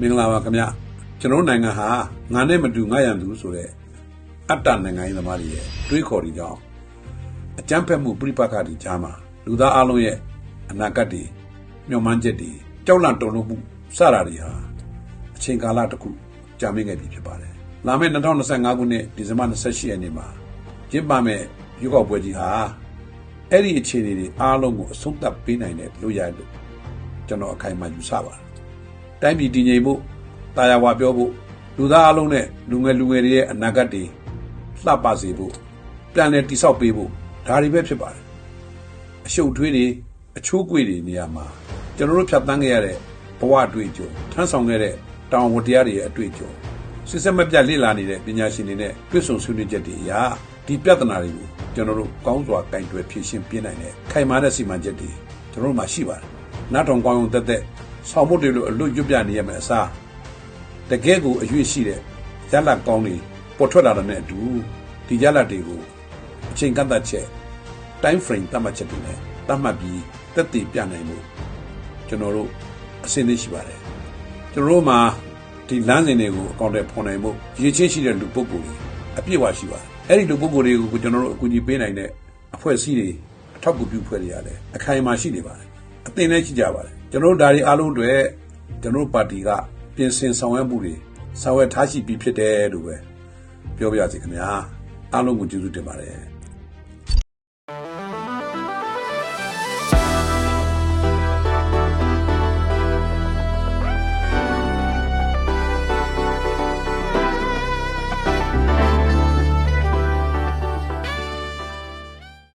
မင်္ဂလာပါခင်ဗျကျွန်တော်တို့နိုင်ငံဟာငါနဲ့မတူငါရန်သူဆိုတဲ့အတ္တနိုင်ငံရေးသမားတွေရဲ့တွေးခေါ်တွေကြောင့်အကြမ်းဖက်မှုပြိပက္ခတွေကြားမှာလူသားအလုံးရဲ့အနာဂတ်တွေမျှော်မှန်းချက်တွေကြောက်လန့်တုန်လှုပ်မှုစတာတွေဟာအချိန်ကာလတစ်ခုကြာမြင့်ခဲ့ပြီဖြစ်ပါတယ်လာမယ့်2025ခုနှစ်ဒီဇင်ဘာ28ရက်နေ့မှာကျင်းပမယ့်ရွေးကောက်ပွဲကြီးဟာအဲ့ဒီအခြေအနေတွေအားလုံးကိုအဆုံးသတ်ပေးနိုင်တဲ့လို့ရလို့ကျွန်တော်အခိုင်အမာယူဆပါတယ် တိုင်းပြည်တည်ငြိမ်ဖို့တာယာဝါပြောဖို့လူသားအလုံးနဲ့လူငယ်လူငယ်တွေရဲ့အနာဂတ်တွေလှပစေဖို့ပြန်လည်တိဆောက်ပေးဖို့ဒါတွေပဲဖြစ်ပါတယ်အရှုပ်ထွေးတွေအချိုးကွေတွေနေရာမှာကျွန်တော်တို့ဖြတ်သန်းခဲ့ရတဲ့ဘဝအတွေ့အကြုံထမ်းဆောင်ခဲ့တဲ့တောင်ဝတရားတွေရဲ့အတွေ့အကြုံစစ်စက်မပြတ်လေ့လာနေတဲ့ပညာရှင်တွေနဲ့တွေ့ဆုံဆွေးနွေးချက်တွေအရာဒီပြဿနာတွေကိုကျွန်တော်တို့ကောင်းစွာကင်တွယ်ဖြေရှင်းပြနိုင်တဲ့ခိုင်မာတဲ့စီမံချက်တွေကျွန်တော်တို့မှာရှိပါတယ်။နားထောင်ကောင်းအောင်တက်တက် ဆောင်ဖို့တွေလို့အလွတ်ရွတ်ပြနေရမယ်အစားတကယ်ကိုအရွေ့ရှိတဲ့ရလတ်ကောင်းတွေပေါ်ထွက်လာတဲ့အတူဒီရလတ်တွေကိုအချိန်ကန့်သတ်ချက် time frame သတ်မှတ်ချက်တွေနဲ့သတ်မှတ်ပြီးတက်တည်ပြနိုင်မှုကျွန်တော်တို့အစင်းသိရှိပါတယ်ကျွန်တော်တို့မှာဒီလမ်းစဉ်တွေကိုအကောင့်တွေဖော်နိုင်မှုရည်ချင်းရှိတဲ့လူပုဂ္ဂိုလ်တွေအပြည့်အဝရှိပါတယ်အဲ့ဒီလူပုဂ္ဂိုလ်တွေကိုကျွန်တော်တို့အကူအညီပေးနိုင်တဲ့အဖွဲ့အစည်းတွေအထောက်အကူပြုဖွဲ့တွေရတယ်အခိုင်အမာရှိနေပါတယ် အသင်လည်းရှိကြပါတယ်ကျွန်တော်တို့ဒါတွေအားလုံးတွေကျွန်တော်တို့ပါတီကပြင်ဆင်ဆောင်ရွက်မှုတွေဆောင်ရွက်ထားရှိပြီးဖြစ်တယ်လို့ပဲပြောပြရစီခင်ဗျာအားလုံးကိုကျေးဇူးတင်ပါတယ်